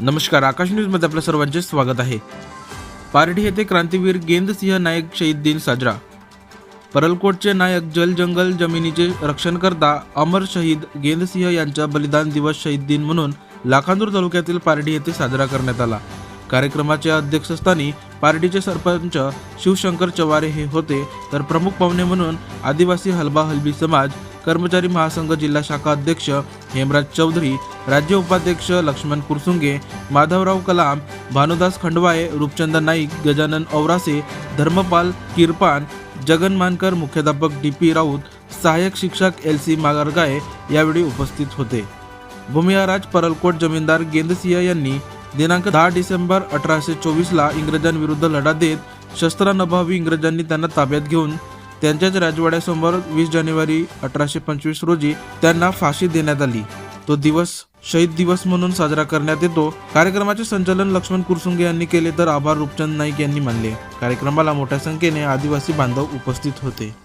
नमस्कार आकाश न्यूजमध्ये आपल्या सर्वांचे स्वागत आहे. पारडी येथे क्रांतीवीर गेंदसिंह नायक शहीद दिन साजरा. परलकोटचे नायक जल जंगल जमिनीचे रक्षण करता अमर शहीद गेंदसिंह यांचा बलिदान दिवस शहीद दिन म्हणून लाखांदूर तालुक्यातील पारडी येथे साजरा करण्यात आला. कार्यक्रमाच्या अध्यक्षस्थानी पार्टीचे सरपंच शिवशंकर चवारे हे होते तर प्रमुख पाहुणे म्हणून आदिवासी हलबा हलबी समाज कर्मचारी महासंघ जिल्हा शाखा अध्यक्ष हेमराज चौधरी राज्य उपाध्यक्ष लक्ष्मण कुरसुंगे माधवराव कलाम भानुदास खंडवाये रूपचंद नाईक गजानन औरासे धर्मपाल किरपान जगन मानकर मुख्याध्यापक डी पी राऊत सहाय्यक शिक्षक एल सी मागारगाये यावेळी उपस्थित होते. भूमिहाराज परलकोट जमीनदार गेंदसिंह यांनी दिनांक दहा डिसेंबर अठराशे चोवीसला इंग्रजांविरुद्ध लढा देत शस्त्रानभावी इंग्रजांनी त्यांना ताब्यात घेऊन त्यांच्याच राजवाड्यासमोर वीस जानेवारी अठराशे पंचवीस रोजी त्यांना फाशी देण्यात आली. तो दिवस शहीद दिवस म्हणून साजरा करण्यात येतो. कार्यक्रमाचे संचालन लक्ष्मण कुरसुंगे यांनी केले तर आभार रूपचंद नाईक यांनी मानले. कार्यक्रमाला मोठ्या संख्येने आदिवासी बांधव उपस्थित होते.